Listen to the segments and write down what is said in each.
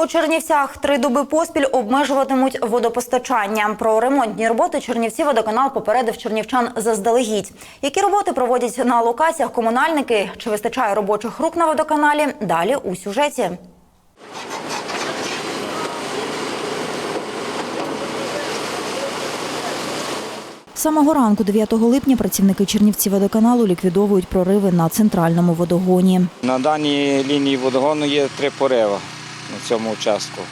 У Чернівцях три доби поспіль обмежуватимуть водопостачання. Про ремонтні роботи Чернівці водоканал попередив чернівчан заздалегідь. Які роботи проводять на локаціях комунальники? Чи вистачає робочих рук на водоканалі? Далі у сюжеті. З самого ранку 9 липня працівники Чернівці водоканалу ліквідовують прориви на центральному водогоні. На даній лінії водогону є три пориви на цьому участку.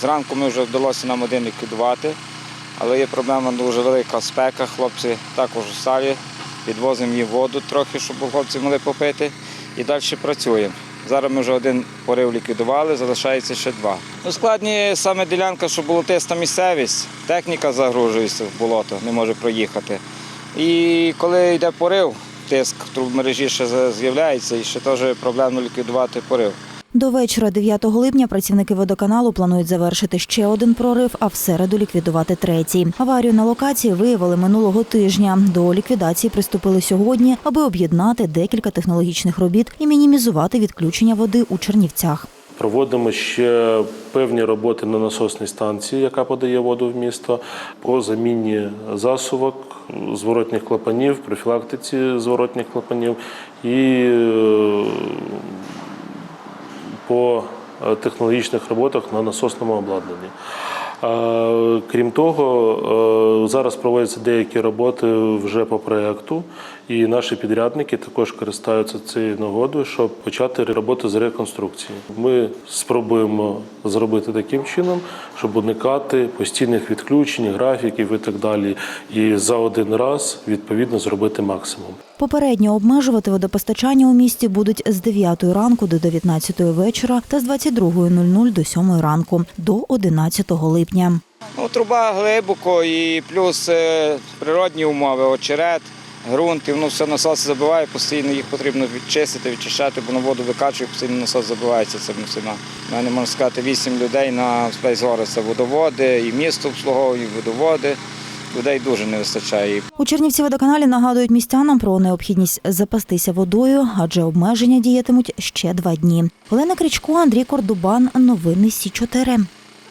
Зранку ми вже вдалося нам один ліквідувати, але є проблема дуже велика спека. Хлопці також у підвозимо їм воду трохи, щоб хлопці могли попити, і далі працюємо. Зараз ми вже один порив ліквідували, залишається ще два. Ускладнює саме ділянка, що болотиста місцевість, техніка загружується в болото, не може проїхати. І коли йде порив, тиск в трубмережі ще з'являється і ще теж проблемно ліквідувати порив. До вечора 9 липня працівники водоканалу планують завершити ще один прорив, а в середу ліквідувати третій. Аварію на локації виявили минулого тижня. До ліквідації приступили сьогодні, аби об'єднати декілька технологічних робіт і мінімізувати відключення води у Чернівцях. Проводимо ще певні роботи на насосній станції, яка подає воду в місто, по заміні засувок, зворотніх клапанів, профілактиці зворотніх клапанів і е, по е, технологічних роботах на насосному обладнанні. Крім того, зараз проводяться деякі роботи вже по проєкту, і наші підрядники також користаються цією нагодою, щоб почати роботи з реконструкції. Ми спробуємо зробити таким чином, щоб уникати постійних відключень, графіків і так далі. І за один раз відповідно зробити максимум. Попередньо обмежувати водопостачання у місті будуть з 9 ранку до 19 вечора та з 22.00 до 7 ранку до 11 липня. Ну, труба глибоко і плюс е, природні умови, очерет, ґрунт, і воно все насос забиває, постійно їх потрібно відчистити, відчищати, бо на воду викачує, постійно насос забивається цим всіма. У мене можна сказати вісім людей на спецгори. Це водоводи, і місто обслуговує, і водоводи. Людей дуже не вистачає. У Чернівці водоканалі нагадують містянам про необхідність запастися водою, адже обмеження діятимуть ще два дні. Олена Крічко, Андрій Кордубан. Новини Сі 4